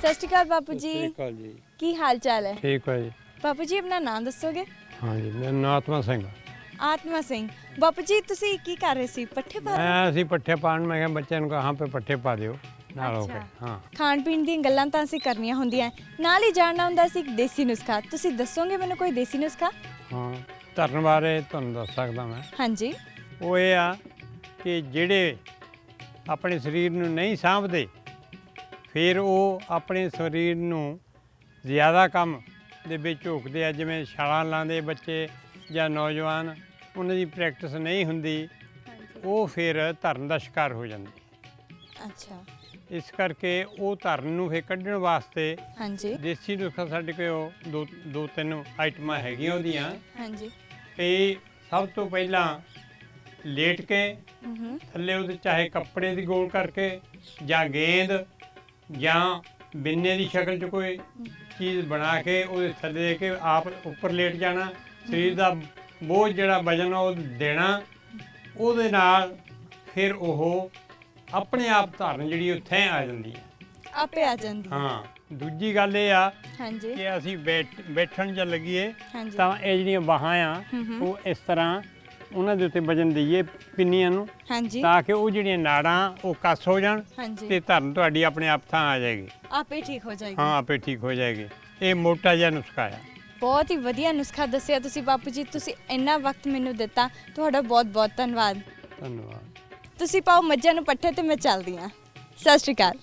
ਸਤਿ ਸ਼੍ਰੀ ਅਕਾਲ ਬਾਪੂ ਜੀ। ਅਕਾਲ ਜੀ। ਕੀ ਹਾਲ ਚਾਲ ਹੈ? ਠੀਕ ਹੈ ਜੀ। ਬਾਪੂ ਜੀ ਆਪਣਾ ਨਾਮ ਦੱਸੋਗੇ? ਹਾਂ ਜੀ ਮੇਰਾ ਨਾਮ ਆਤਮਾ ਸਿੰਘ ਆਤਮਾ ਸਿੰਘ। ਬਾਪੂ ਜੀ ਤੁਸੀਂ ਕੀ ਕਰ ਰਹੇ ਸੀ? ਪੱਠੇ ਪਾ ਰਹੇ ਮੈਂ ਅਸੀਂ ਪੱਠੇ ਪਾਣ ਮੈਂ ਕਿਹਾ ਬੱਚਿਆਂ ਨੂੰ ਕਹਾਂ ਪੇ ਪੱਠੇ ਪਾ ਦਿਓ ਨਾਲ ਹੋ ਕੇ ਅੱਛਾ। ਹਾਂ। ਖਾਣ ਪੀਣ ਦੀਆਂ ਗੱਲਾਂ ਤਾਂ ਅਸੀਂ ਕਰਨੀਆਂ ਹੁੰਦੀਆਂ। ਨਾਲ ਹੀ ਜਾਣਨਾ ਹੁੰਦਾ ਸੀ ਇੱਕ ਦੇਸੀ ਨੁਸਖਾ। ਤੁਸੀਂ ਦੱਸੋਗੇ ਮੈਨੂੰ ਕੋਈ ਦੇਸੀ ਨੁਸਖਾ? ਹਾਂ ਧਰਨ ਬਾਰੇ ਤੁਹਾਨੂੰ ਦੱਸ ਸਕਦਾ ਮੈਂ। ਹਾਂਜੀ। ਉਹ ਇਹ ਆ ਕਿ ਜਿਹੜੇ ਆਪਣੇ ਸਰੀਰ ਨੂੰ ਨਹੀਂ ਸਾਂਭਦੇ ਫਿਰ ਉਹ ਆਪਣੇ ਸਰੀਰ ਨੂੰ ਜ਼ਿਆਦਾ ਕੰਮ ਦੇ ਵਿੱਚ ਝੋਕਦੇ ਆ ਜਿਵੇਂ ਛਾਲਾਂ ਲਾਉਂਦੇ ਬੱਚੇ ਜਾਂ ਨੌਜਵਾਨ ਉਹਨਾਂ ਦੀ ਪ੍ਰੈਕਟਿਸ ਨਹੀਂ ਹੁੰਦੀ ਉਹ ਫਿਰ ਧਰਨ ਦਾ ਸ਼ਿਕਾਰ ਹੋ ਜਾਂਦੇ। ਅੱਛਾ। ਇਸ ਕਰਕੇ ਉਹ ਧਰਨ ਨੂੰ ਫਿਰ ਕੱਢਣ ਵਾਸਤੇ ਹਾਂਜੀ। ਦੇਸੀ ਨੁਸਖਾ ਸਾਡੇ ਕੋਲ ਦੋ ਦੋ ਤਿੰਨ ਆਈਟਮਾਂ ਹੈਗੀਆਂ ਉਹਦੀਆਂ। ਹਾਂਜੀ। ਇਹ ਸਭ ਤੋਂ ਪਹਿਲਾਂ ਲੇਟ ਕੇ ਥੱਲੇ ਉਹਦੇ ਚਾਹੇ ਕੱਪੜੇ ਦੀ ਗੋਲ ਕਰਕੇ ਜਾਂ ਗੇਂਦ ਜਾਂ ਬਿੰਨੇ ਦੀ ਸ਼ਕਲ 'ਚ ਕੋਈ ਚੀਜ਼ ਬਣਾ ਕੇ ਉਹਦੇ ਥੱਲੇ ਦੇ ਕੇ ਆਪ ਉੱਪਰ ਲੇਟ ਜਾਣਾ ਸਰੀਰ ਦਾ ਬੋਝ ਜਿਹੜਾ ਵਜਨ ਆ ਉਹ ਦੇਣਾ ਉਹਦੇ ਨਾਲ ਫਿਰ ਉਹ ਆਪਣੇ ਆਪ ਧਰਨ ਜਿਹੜੀ ਉੱਥੇ ਆ ਜਾਂਦੀ ਹੈ। ਆਪੇ ਆ ਜਾਂਦੀ ਹਾਂ। ਦੂਜੀ ਗੱਲ ਇਹ ਆ ਹਾਂਜੀ। ਕਿ ਅਸੀਂ ਬੈਠ ਬੈਠਣ ਜਾਂ ਲੱਗੀਏ ਤਾਂ ਇਹ ਜਿਹੜੀਆਂ ਬਾਹਾਂ ਆ ਉਹ ਇਸ ਤਰ੍ਹਾਂ ਉਹਨਾਂ ਦੇ ਉੱਤੇ ਵਜਨ ਦਈਏ ਪਿੰਨੀਆਂ ਨੂੰ। ਹਾਂਜੀ। ਤਾਂ ਕਿ ਉਹ ਜਿਹੜੀਆਂ ਨਾੜਾਂ ਉਹ ਕੱਸ ਹੋ ਜਾਣ ਹਾਂਜੀ। ਤੇ ਧਰਨ ਤੁਹਾਡੀ ਆਪਣੇ ਆਪ ਥਾਂ ਆ ਜਾਏਗੀ। ਆਪੇ ਠੀਕ ਹੋ ਜਾਏਗੀ। ਹਾਂ ਆਪੇ ਠੀਕ ਹੋ ਜਾਏਗੀ। ਇਹ ਮੋਟਾ ਜਿਹਾ ਨੁਸਖਾ ਆ। ਬਹੁਤ ਹੀ ਵਧੀਆ ਨੁਸਖਾ ਦੱਸਿਆ ਤੁਸੀਂ ਬਾਪੂ ਜੀ। ਤੁਸੀਂ ਇੰਨਾ ਵਕਤ ਮੈਨੂੰ ਦਿੱਤਾ। ਤੁਹਾਡਾ ਬਹੁਤ ਬਹੁਤ ਧੰਨਵਾਦ। ਧੰਨਵਾਦ। ਤੁਸੀਂ ਪਾਓ ਮੱਝਾਂ ਨੂੰ ਪੱਠੇ ਤੇ ਮੈਂ ਚੱਲਦੀ ਹਾਂ। ਸਤਿ ਸ਼੍ਰੀ ਅਕਾਲ।